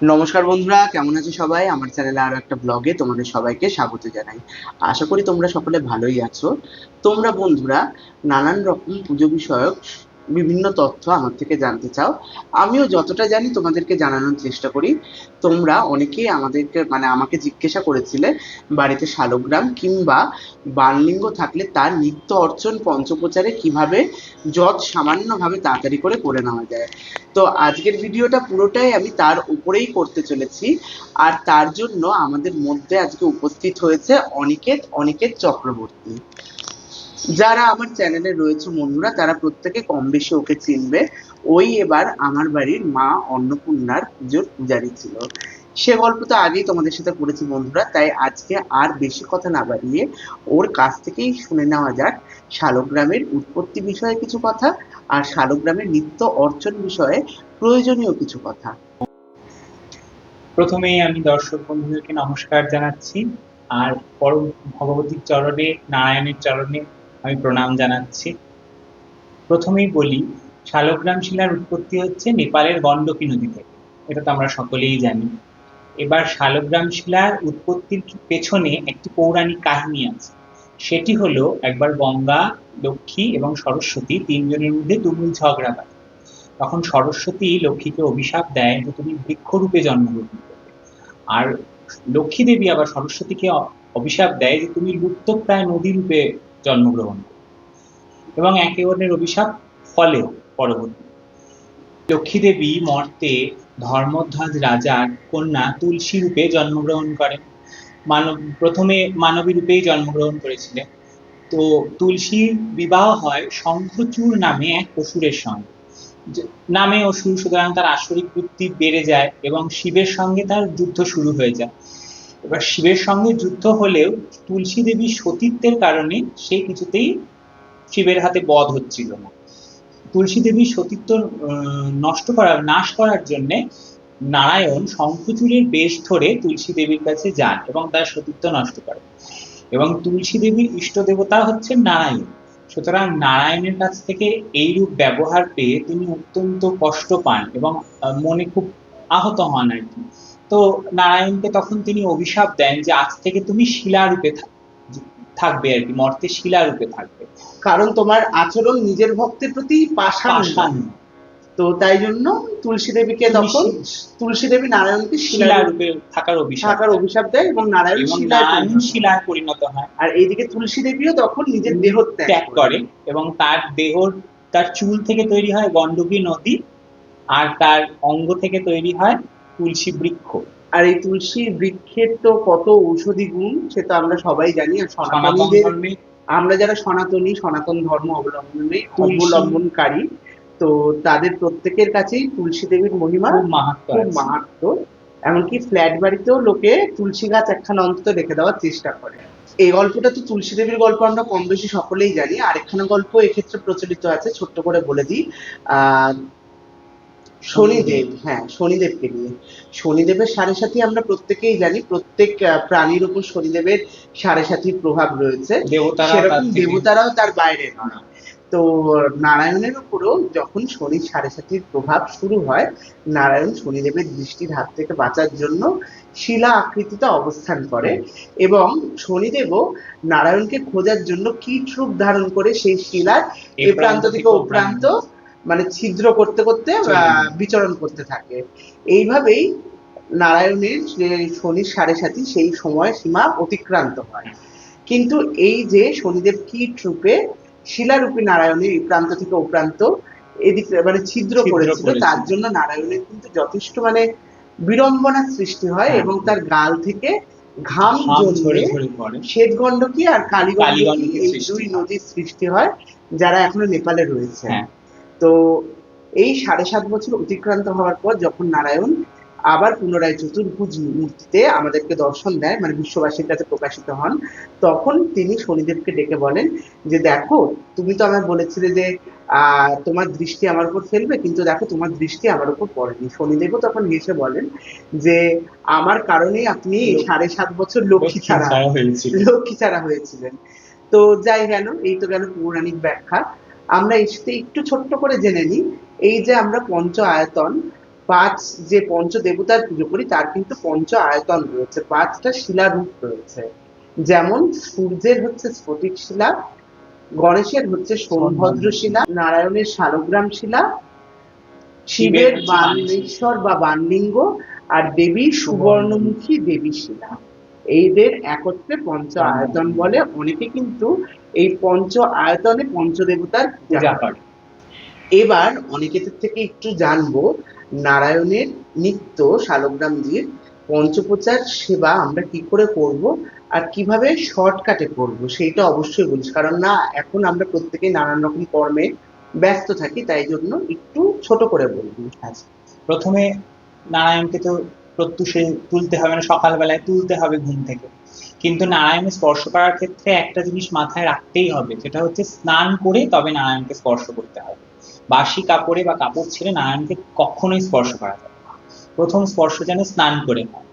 নমস্কার বন্ধুরা, কেমন আছো সবাই? আমার চ্যানেলে আরও একটা ব্লগে তোমাদের সবাইকে স্বাগত জানাই। আশা করি তোমরা সকলে ভালোই আছো। তোমরা বন্ধুরা, নানান রকম পুজো বিষয়ক বিভিন্ন তথ্য আমার থেকে জানতে চাও। আমিও যতটা জানি তোমাদেরকে জানানোর চেষ্টা করি। তোমরা অনেকেই আমাদেরকে মানে আমাকে জিজ্ঞাসা করেছিলে বাড়িতে শালগ্রাম কিংবা বানলিঙ্গ থাকলে তার নিত্য অর্চন পঞ্চপ্রচারে কীভাবে যত সামান্যভাবে তাড়াতাড়ি করে করে নেওয়া যায়। তো আজকের ভিডিওটা পুরোটাই আমি তার উপরেই করতে চলেছি। আর তার জন্য আমাদের মধ্যে আজকে উপস্থিত হয়েছে অনিকেত অনিকেত চক্রবর্তী। যারা আমার চ্যানেলে রয়েছে বন্ধুরা, তারা প্রত্যেকে কম বেশি ওকে চিনবে। ওই এবার আমার বাড়ির মা অন্নপূর্ণার পুজোর পূজারী ছিল। সে গল্প তো আগেই তোমাদের সাথে করেছি বন্ধুরা, তাই আজকে আর বেশি কথা না বাড়িয়ে ওর কাছ থেকেই শুনে নেওয়া যাক শালগ্রামের উৎপত্তি বিষয়ে কিছু কথা আর শালগ্রামের নিত্য অর্চন বিষয়ে প্রয়োজনীয় কিছু কথা। প্রথমেই আমি দর্শক বন্ধুদেরকে নমস্কার জানাচ্ছি। আর পরম ভগবতীর চরণে, নারায়ণের চরণে আমি প্রণাম জানাচ্ছি। প্রথমেই বলি, শালগ্রাম শিলার উৎপত্তি হচ্ছে নেপালের গণ্ডকী নদী থেকে। এটা তো আমরা সকলেই জানি। এবার শালগ্রাম শিলার উৎপত্তির পেছনে একটি পৌরাণিক কাহিনী আছে। সেটি হলো, একবার গঙ্গা, লক্ষ্মী এবং সরস্বতী তিনজনের মধ্যে তুমুল ঝগড়া হয় তখন সরস্বতী লক্ষ্মীকে অভিশাপ দেয় যে, তুমি বৃক্ষরূপে জন্মগ্রহণ করবে। আর লক্ষ্মী দেবী আবার সরস্বতীকে অভিশাপ দেয় যে, তুমি লুপ্তপ্রায় নদী রূপে জন্মগ্রহণ এবং একে অন্যের অভিশাপ ফলেও পরবর্তী। লক্ষ্মী দেবী মর্তে ধর্মধ্বজ রাজার কন্যা তুলসী রূপে জন্মগ্রহণ করেন। মানব, প্রথমে মানবী রূপেই জন্মগ্রহণ করেছিলেন। তো তুলসীর বিবাহ হয় শঙ্খচূড় নামে এক অসুরের সঙ্গে। নামে অসুর, সুতরাং তার আসরিক বৃত্তি বেড়ে যায় এবং শিবের সঙ্গে তার যুদ্ধ শুরু হয়ে যায়। এবার শিবের সঙ্গে যুদ্ধ হলেও তুলসী দেবীর সতীত্বের কারণে সে কিছুতেই শিবের হাতে বধ হচ্ছিল না। তুলসী দেবীর সতীত্ব নষ্ট করার নাশ করার জন্য নারায়ণ শঙ্খচূড়ের বেশ ধরে তুলসী দেবীর কাছে যান এবং তার সতীত্ব নষ্ট করেন। এবং তুলসী দেবীর ইষ্ট দেবতা হচ্ছে নারায়ণ। সুতরাং নারায়ণের কাছ থেকে এই রূপ ব্যবহার পেয়ে তিনি অত্যন্ত কষ্ট পান এবং মনে খুব আহত হন আর কি। তো নারায়ণকে তখন তিনি অভিশাপ দেন যে আজ থেকে তুমি শিলারূপে থাক- থাকবে আর কি মর্তে শিলারূপে থাকবে। কারণ তোমার আচরণ নিজের ভক্তের প্রতি পাষাণ পাষাণ। তো তাই জন্য তুলসী দেবীকে তখন তুলসী দেবী নারায়ণকে শিলার শিলারূপে থাকার অভিশাপ থাকার অভিশাপ দেয় এবং নারায়ণ শিলায় পরিণত হয়। হয়। আর এইদিকে তুলসী দেবীও তখন নিজের দেহ ত্যাগ করে। এবং তার দেহর তার চুল থেকে তৈরি হয় গণ্ডকী নদী আর তার অঙ্গ থেকে তৈরি হয় তুলসী বৃক্ষ। আর এই তুলসী বৃক্ষের তো কত ঔষধি গুণ সে তো আমরা সবাই জানি। আর সনাতনীদের আমরা যারা সনাতনী সনাতন ধর্ম অবলম্বনে অবলম্বনকারী তো তাদের প্রত্যেকের কাছেই তুলসী দেবীর মহিমা খুব মাহাত্ম এমনকি ফ্ল্যাট বাড়িতেও লোকে তুলসী গাছ একখানা অন্তত রেখে দেওয়ার চেষ্টা করে। এই গল্পটা তো তুলসী দেবীর গল্প আমরা কম বেশি সকলেই জানি। আরেকখানা গল্প এক্ষেত্রে প্রচলিত আছে ছোট্ট করে বলে দিই। আহ শনিদেব হ্যাঁ শনিদেবকে নিয়ে। শনিদেবের সাড়ে সাথী আমরা প্রত্যেকেই জানি। প্রত্যেক প্রাণীর উপর শনিদেবের সাড়ে সাথীর প্রভাব রয়েছে। সেরকম দেবতারাও তার বাইরে নয়। তো নারায়ণের উপরও যখন শনির সাড়ে সাতির প্রভাব শুরু হয় নারায়ণ শনিদেবের দৃষ্টির হাত থেকে বাঁচার জন্য শিলা আকৃতিতে অবস্থান করে এবং শনিদেবও নারায়ণকে খোঁজার জন্য কীট রূপ ধারণ করে সেই শিলার এ প্রান্ত থেকে ও প্রান্ত মানে ছিদ্র করতে করতে বিচরণ করতে থাকে এইভাবেই নারায়ণের যে শনির সাড়ে সাথী সেই সময় সীমা অতিক্রান্ত হয় কিন্তু এই যে শনিদেব কীট রূপে শিলারূপী নারায়ণের এই প্রান্ত থেকে ও প্রান্ত এদিক মানে ছিদ্র করেছিল। তার জন্য নারায়ণের কিন্তু যথেষ্ট মানে বিড়ম্বনার সৃষ্টি হয় হ্যাঁ। এবং তার গাল থেকে ঘাম ঝরে শ্বেত গণ্ডকী আর কালীগণ্ডকী এই দুই নদীর সৃষ্টি হয় যারা এখনও নেপালে রয়েছে হ্যাঁ। তো এই সাড়ে সাত বছর অতিক্রান্ত হওয়ার পর যখন নারায়ণ আবার পুনরায় চতুর্ভুজ মূর্তিতে আমাদেরকে দর্শন দেয় মানে বিশ্ববাসীর কাছে প্রকাশিত হন তখন তিনি শনিদেবকে ডেকে বলেন যে দেখো তুমি তো আমায় বলেছিলে যে তোমার দৃষ্টি আমার উপর ফেলবে কিন্তু দেখো তোমার দৃষ্টি আমার উপর পড়েনি। শনিদেবও তখন হেসে বলেন যে আমার কারণে আপনি সাড়ে সাত বছর লক্ষ্মী ছাড়া ছাড়া লক্ষ্মী ছাড়া হয়েছিলেন। তো যাই গেল এই তো গেল পৌরাণিক ব্যাখ্যা। আমরা এসতে একটু ছোট্ট করে জেনে নিই। এই যে আমরা পঞ্চ আয়তন পাঁচ যে পঞ্চ দেবতার পুজো করি তার কিন্তু পঞ্চ আয়তন রয়েছে। পাঁচটা শিলা রূপ রয়েছে। যেমন সূর্যের হচ্ছে স্ফটিক শিলা গণেশের হচ্ছে সোমভদ্র শিলা নারায়ণের শালগ্রাম শিলা শিবের হচ্ছে বানেশ্বর বা বানলিঙ্গ আর দেবীর সুবর্ণমুখী দেবী শিলা। এইদের একত্রে পঞ্চ আয়তন বলে। অনেকে কিন্তু এই পঞ্চ আয়তনে পঞ্চদেবতার পূজা করে। এবার অনেকের থেকে একটু জানব নারায়ণের নিত্য শালগ্রামজির পঞ্চপ্রচার সেবা আমরা কি করে করব আর কীভাবে শর্টকাটে করব সেইটা অবশ্যই বলিস। কারণ না এখন আমরা প্রত্যেকেই নানান রকম কর্মে ব্যস্ত থাকি তাই জন্য একটু ছোট করে বলবি। আচ্ছা প্রথমে নারায়ণকে তো প্রত্যুষে তুলতে হবে না সকালবেলায় তুলতে হবে ঘুম থেকে। কিন্তু নারায়ণকে স্পর্শ করার ক্ষেত্রে একটা জিনিস মাথায় রাখতেই হবে, সেটা হচ্ছে স্নান করে তবে নারায়ণকে স্পর্শ করতে হবে। বাসি কাপড়ে বা কাপড় ছেড়ে নারায়ণকে কখনোই স্পর্শ করা যাবে না। প্রথম স্পর্শ যেন স্নান করে হয়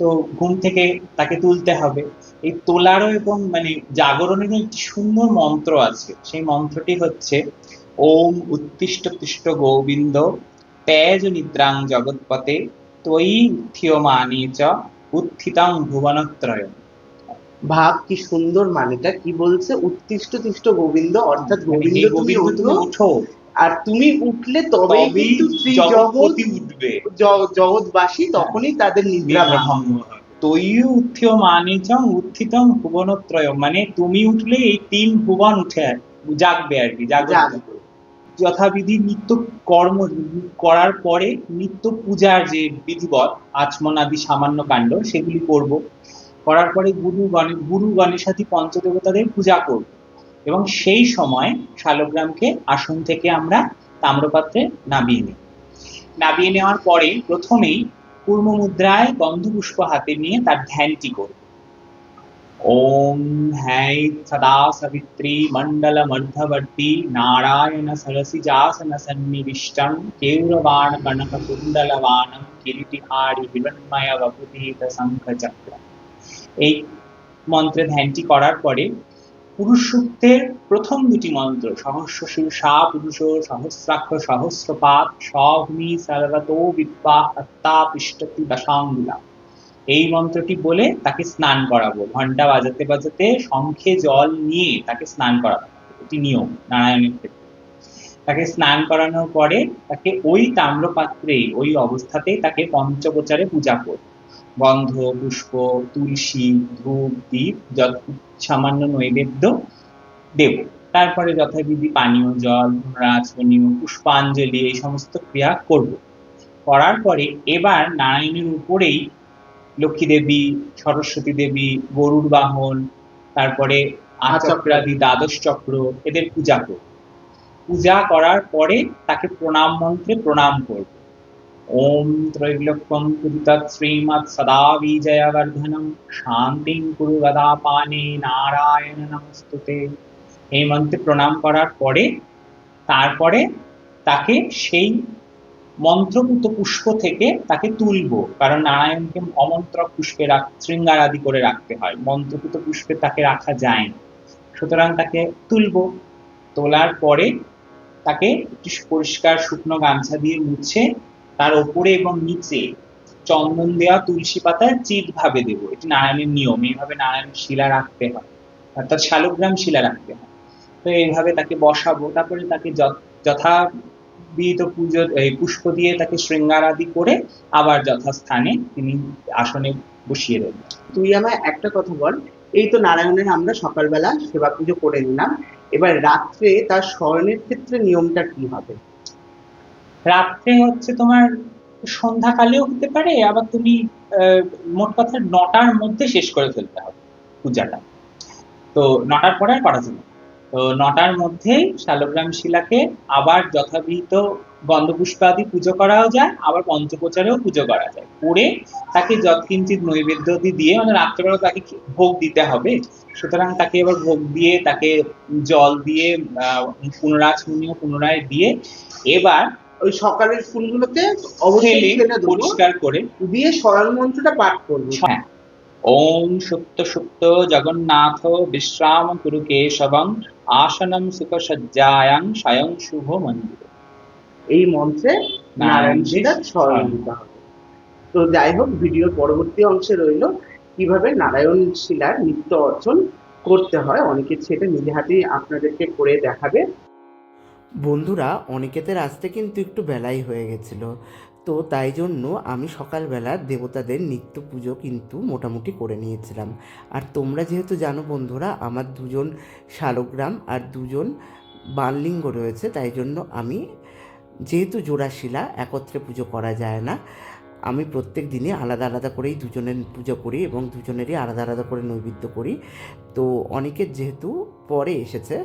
তো ঘুম থেকে তাকে তুলতে হবে। এই তোলারও এবং মানে জাগরণেরও একটি সুন্দর মন্ত্র আছে, সেই মন্ত্রটি হচ্ছে, ওম উত্তিষ্ট তিষ্ট গোবিন্দ, তেজ নিদ্রাং জগৎপতে তৈ উত্থিয়মানে চ উত্থিতাং ভুবনত্রয়। ভাব কি সুন্দর মানেটা? কি বলছে? উত্তিষ্ট তিষ্ট গোবিন্দ অর্থাৎ গোবিন্দ তুমি ওঠো আর তুমি উঠলে তবেই কিন্তু জগৎ উঠবে। জগৎবাসী তখনই তাদের নিদ্রা ভাঙবে। তৈয় উত্থিয় মানে চ উত্থিতম ভুবনত্রয়। মানে তুমি উঠলে এই তিন ভুবন উঠে জাগবে আর কি জাগবে। যথাবিধি নিত্য কর্ম করার পরে নিত্য পূজার যে বিধিবৎ আচমন আদি সামান্য কাণ্ড, সেগুলি করব। করার পরে গুরু গণে, গুরু গণেশাদি পঞ্চদেবতাদের পূজা করব। এবং সেই সময় শালগ্রামকে আসন থেকে আমরা তাম্রপাত্রে নামিয়ে নিই নামিয়ে নেওয়ার পরে প্রথমেই কূর্ম মুদ্রায় গন্ধপুষ্প হাতে নিয়ে তার ধ্যানটি করব। মধ্যবর্তী নারায়ণ সরসিজাসন সন্নিবিষ্টং কেউরবাণ কনক কুণ্ডলবাণম কিরিটিহারি হিরণ্ময় বপুতীত শঙ্খ চক্র এই মন্ত্রে ধ্যানটি করার পরে পুরুষ সূক্তের প্রথম দুটি মন্ত্র সহস্র শীর্ষা পুরুষ, সহস্রাক্ষ সহস্রপাত সগ্নি সর্বতো বিদ্যা আত্মা পৃষ্ঠতি দশাঙ্গুলা। এই মন্ত্রটি বলে তাকে স্নান করাবো। ঘণ্টা বাজাতে বাজাতে শঙ্খে জল নিয়ে তাকে স্নান করাবো। এটি নিয়ম নারায়ণের ক্ষেত্রে। তাকে স্নান করানোর পরে তাকে ওই তাম্রপাত্রে, ওই অবস্থাতেই তাকে পঞ্চপ্রচারে পূজা করব। গন্ধ, পুষ্প, তুলসী, ধূপ দ্বীপ যত সামান্য নৈবেদ্য দেব। তারপরে যথাবিধি পানীয় জল রাজনীয় পুষ্পাঞ্জলি এই সমস্ত ক্রিয়া করব। করার পরে এবার নারায়ণের উপরেই লক্ষ্মী দেবী, সরস্বতী দেবী, গরুর বাহন, তারপরে আচক্রাদি দ্বাদশ চক্র, এদের পূজা করব পূজা করার পরে তাকে প্রণাম মন্ত্রে প্রণাম করব। ওম ত্রৈলোক্যম কুরুতৎ শ্রীমৎ সদা বিজয়বর্ধনম শান্তিং কুরু গদা পানে নারায়ণ নমস্তুতে। এই মন্ত্রে প্রণাম করার পরে, তারপরে তাকে সেই মন্ত্রপুত পুষ্প থেকে তাকে তুলবো। কারণ নারায়ণকে অমন্ত্র পুষ্পে শৃঙ্গার আদি করে রাখতে হয়। মন্ত্রপুত পুষ্পে তাকে রাখা যায় না। সুতরাং তাকে তুলবো। তোলার পরে তাকে একটু পরিষ্কার শুকনো গামছা দিয়ে মুছে তার ওপরে এবং নিচে চন্দন দেওয়া তুলসী পাতায় চিত ভাবে দেবো। এটি নারায়ণের নিয়ম। এইভাবে নারায়ণের শিলা রাখতে হয়। অর্থাৎ শালগ্রাম শিলা রাখতে হয়। তো এইভাবে তাকে বসাবো। তারপরে তাকে যথ- যথাবিহিত পুজো এই পুষ্প দিয়ে তাকে শৃঙ্গার আদি করে আবার যথাস্থানে তিনি আসনে বসিয়ে দেবেন তুই আমায় একটা কথা বল এই তো নারায়ণের আমরা সকালবেলা সেবা পুজো করে নিলাম এবার রাত্রে তার স্মরণের ক্ষেত্রে নিয়মটা কি হবে? রাত্রে হচ্ছে তোমার সন্ধ্যাকালেও হতে পারে আবার তুমি আহ, মোট কথা নটার মধ্যে শেষ করে ফেলতে হবে পূজাটা। তো নটার পরে আর করা যাবে না। তো নটার মধ্যেই শালগ্রাম শিলাকে আবার যথাবিহিত গন্ধপুষ্প আদি পুজো করাও যায় আবার পঞ্চপ্রচারেও পুজো করা যায়। করে তাকে যৎকিঞ্চিত নৈবেদ্যদি দিয়ে মানে রাত্রেবেলা তাকে ভোগ দিতে হবে সুতরাং তাকে এবার ভোগ দিয়ে তাকে জল দিয়ে আহ পুনরাচমনীয় পুনরায় দিয়ে এবার ওই সকালের ফুলগুলোতে অবশ্যই পরিষ্কার করে দিয়ে স্মরণ মন্ত্রটা পাঠ করব। হ্যাঁ। ওম সুপ্ত সুপ্ত জগন্নাথ বিশ্রাম কুরু কেশবং আসনম সুখ সজ্জায়াং স্বয়ং শুভ মন্দির এই মন্ত্রে নারায়ণ স্মরণ নিতে হবে। তো যাই হোক ভিডিওর পরবর্তী অংশে রইল কীভাবে নারায়ণ শিলার নিত্য অর্জন করতে হয়। অনেকে সেটা নিজে হাতেই আপনাদেরকে করে দেখাবে। বন্ধুরা অনিকেতের আসতে কিন্তু একটু বেলাই হয়ে গেছিল। তো তাই জন্য আমি সকালবেলা দেবতাদের নিত্য পুজো কিন্তু মোটামুটি করে নিয়েছিলাম। আর তোমরা যেহেতু জানো বন্ধুরা, আমার দুজন শালগ্রাম আর দুজন বানলিঙ্গ রয়েছে, তাই জন্য আমি যেহেতু জোড়াশিলা, একত্রে পুজো করা যায় না আমি প্রত্যেক দিনে আলাদা আলাদা করেই দুজনের পুজো করি এবং দুজনেরই আলাদা আলাদা করে নৈবেদ্য করি। তো অনেকের যেহেতু পরে এসেছে,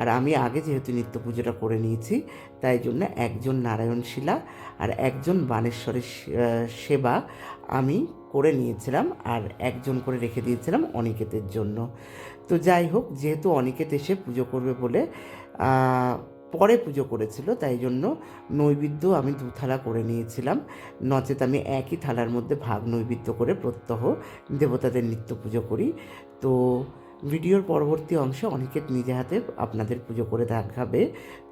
আর আমি আগে যেহেতু নিত্য পুজোটা করে নিয়েছি, তাই জন্য একজন নারায়ণ শিলা আর একজন বানেশ্বরের সেবা আমি করে নিয়েছিলাম আর একজন করে রেখে দিয়েছিলাম অনিকেতের জন্য। তো যাই হোক, যেহেতু অনিকেত এসে পুজো করবে বলে পরে পুজো করেছিল, তাই জন্য নৈবেদ্য আমি দু থালা করে নিয়েছিলাম। নচেত আমি একই থালার মধ্যে ভাগ নৈবেদ্য করে প্রত্যহ দেবতাদের নিত্য পুজো করি। তো ভিডিওর পরবর্তী অংশে অনেকে নিজে হাতে আপনাদের পুজো করে দেখাবে।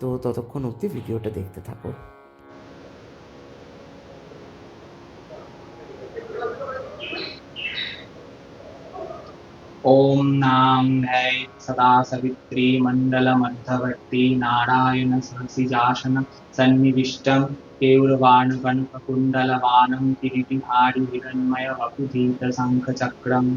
তো ততক্ষণ অবধি ভিডিওটা দেখতে থাকো। ॐ नाम्नै सदा सवित्री मण्डलमध्यवर्ती नारायणसहसिजासन सन्निविष्टं केवलवाणकनककुण्डलवानं किरीटिहारि हिरण्मयवपुधीतशङ्खचक्रम्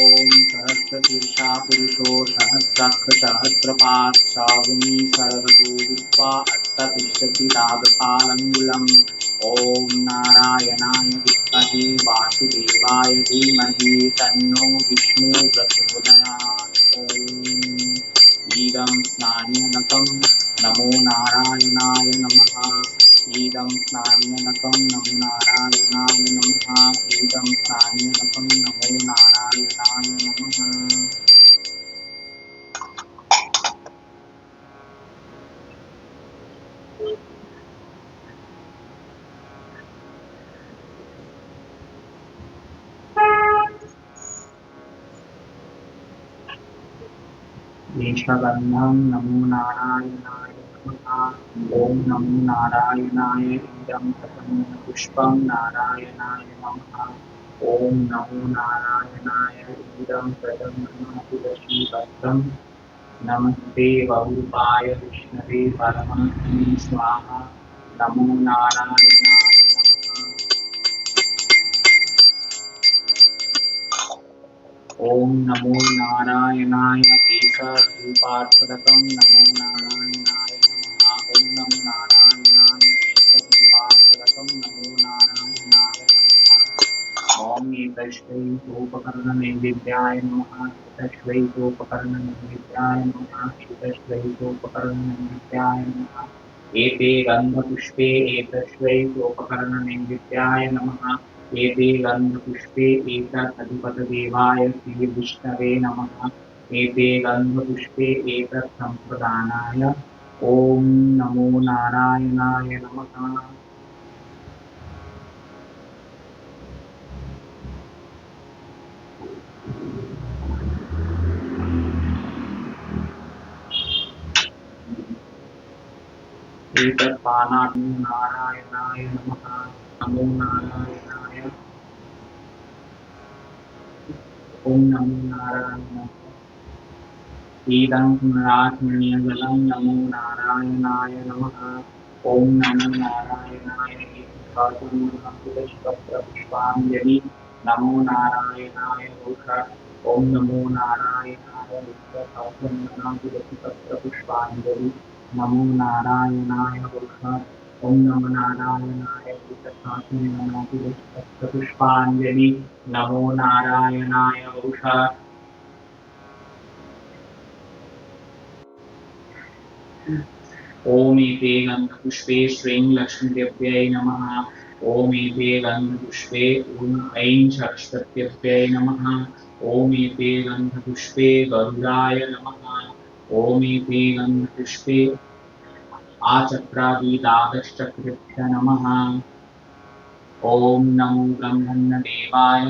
ॐ सहस्रशीर्षा पुरुषो सहस्राक्षसहस्रपात् श्रावणी सर्वतो विद्वा अष्टतिष्ठति रागपालङ्गुलम् ॐ नारायणाय विद्महे वासुदेवाय धीमहि तन्नो विष्णु प्रचोदयात्। ॐ इदं स्नान्यनकं नमो नारायणाय नमः। इदं स्नान्यनकं केशगन्धं नमो नारायणाय ॐ नमो नारायणाय इदं प्रसन्नपुष्पं नारायणाय नमः। ॐ नमो नारायणाय इदं प्रसन्नतुलसीपत्रं नमस्ते बहुरूपाय विष्णवे परमात्मने स्वाहा। नमो नारायणाय ओम नमो नारायणाय एकरूपार्थकं नमो नारायणाय ओम नमो नारायणाय नमो नारायणाय ओम एतस्मै रूपकरणनैवेद्याय नमः। एतस्मै रूपकरणनैवेद्याय नमः। एतस्मै रूपकरणनैवेद्याय नमः। एते गन्धपुष्पे एतस्मै रूपकरणनैवेद्याय नमः। एते गन्धपुष्पे एतत् अधिपतदेवाय श्रीविष्णवे नमः। एते गन्धपुष्पे एतत् सम्प्रदानाय ॐ नमो नारायणाय नमः। एतत् पानात् नारायणाय नमः। नमो नारायणाय ॐ नमो इदं नारात्मनीयजलं नमो नारायणाय नमः। ॐ नमो नारायणाय नमो नारायणाय ॐ नमो नारायणाय पुष्पाञ्जलि नमो नारायणाय ओम नमो नारायणाय पुष्पांजलि नमो नारायणाय उषा। ॐ एते गन्धपुष्पे श्रीं लक्ष्मीदेव्यै नमः। ॐ एते गन्धपुष्पे ॐ ऐं सरस्वत्यभ्यै नमः। ॐ एते गन्धपुष्पे गरुडाय नमः। ॐ एते गन्धपुष्पे आचक्रादिदागश्चक्रेभ्य नमः ॐ नमो ब्रह्मण्यदेवाय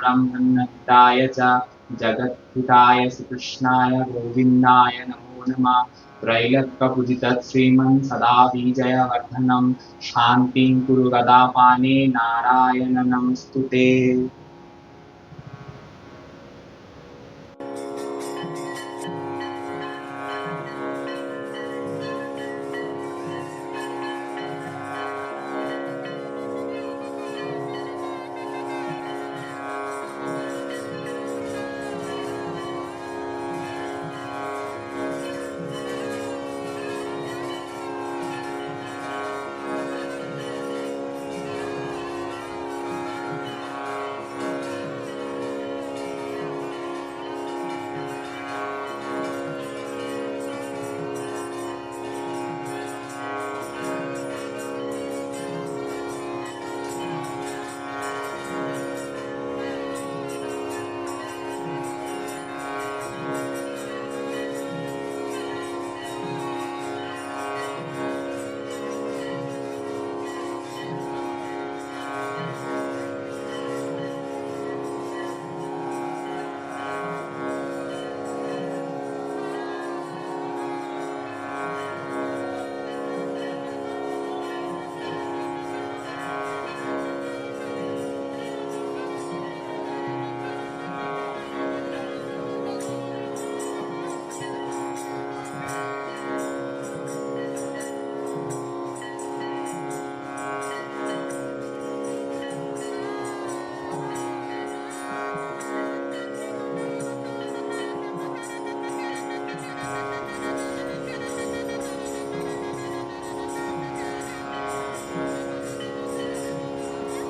ब्रह्मण्यहिताय च जगद्हिताय श्रीकृष्णाय, गोविन्दाय नमो नमः। त्रैलक्यपूजितत् श्रीमन् सदा विजयवर्धनं शान्तिं कुरु गदापाने नारायण नमस्तु